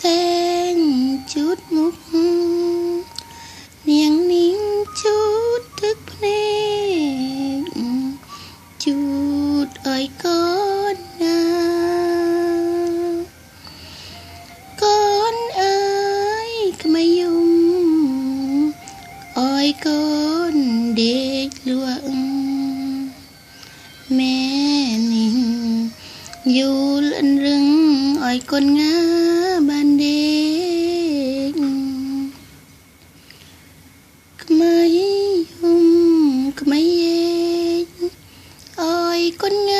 សែងជូតមុខនាងនាងជូតទឹកភ្នែកជូតអើយកូនណាកូនអើយក្មេងយំអើយកូនដេកលួងម៉ែនាងយូលអិនរឹងអើយគុណងាក្មៃហុំក្មៃអើយអើយគុនងា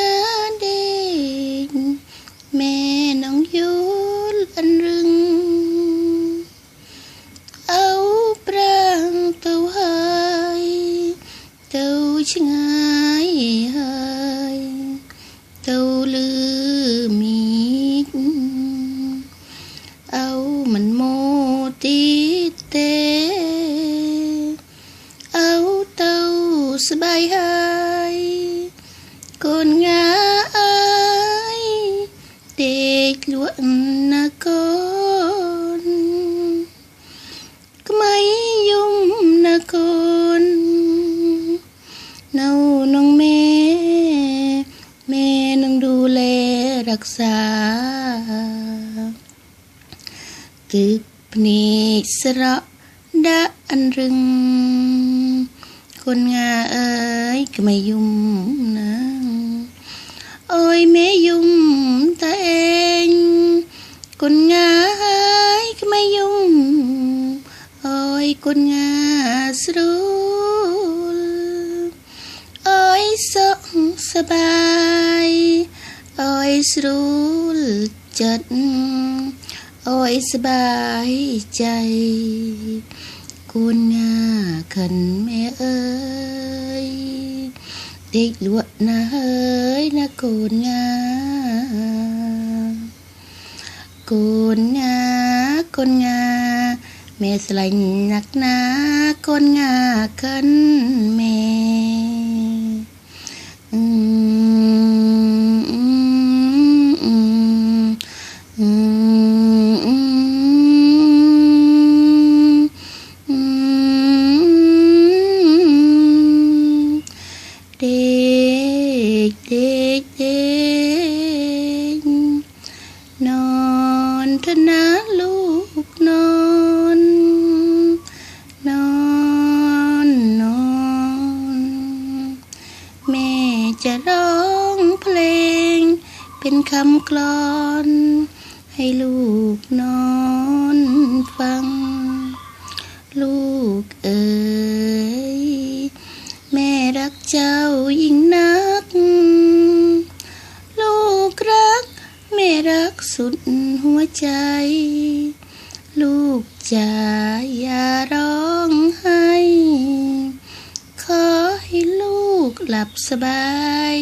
ហើយកូនងាអើយទេកលក់ណាកូនក្មៃយំណាកូននៅក្នុងមេមេនឹងดูแลรักษาទឹកភ្នែកស្រក់ដាក់អនរឹងគុណងាអើយក្មេយុំណាអើយមេយុំតេងគុណងាអើយក្មេយុំអើយគុណងាស្រួលអើយសុខសบายអើយស្រួលចិត្តអើយសบายใจกุ่าขันแม่เอ้ยเด็กลวดนะเฮ้ยนะกุ่ากุ่ากุ่าแม่สลายหนักหนากุ่าขันแม่กเด็กเด็กนอนทนะลูกนอน นอนนอน แม่จะร้องเพลง เป็นคำกลอน ให้ลูกนอนฟัง ลูกเอ๋ยแม่รักเจ้ายิ่งักสุดหัวใจ ลูกจ๋าอย่าร้องไห้ ขอให้ลูกหลับสบาย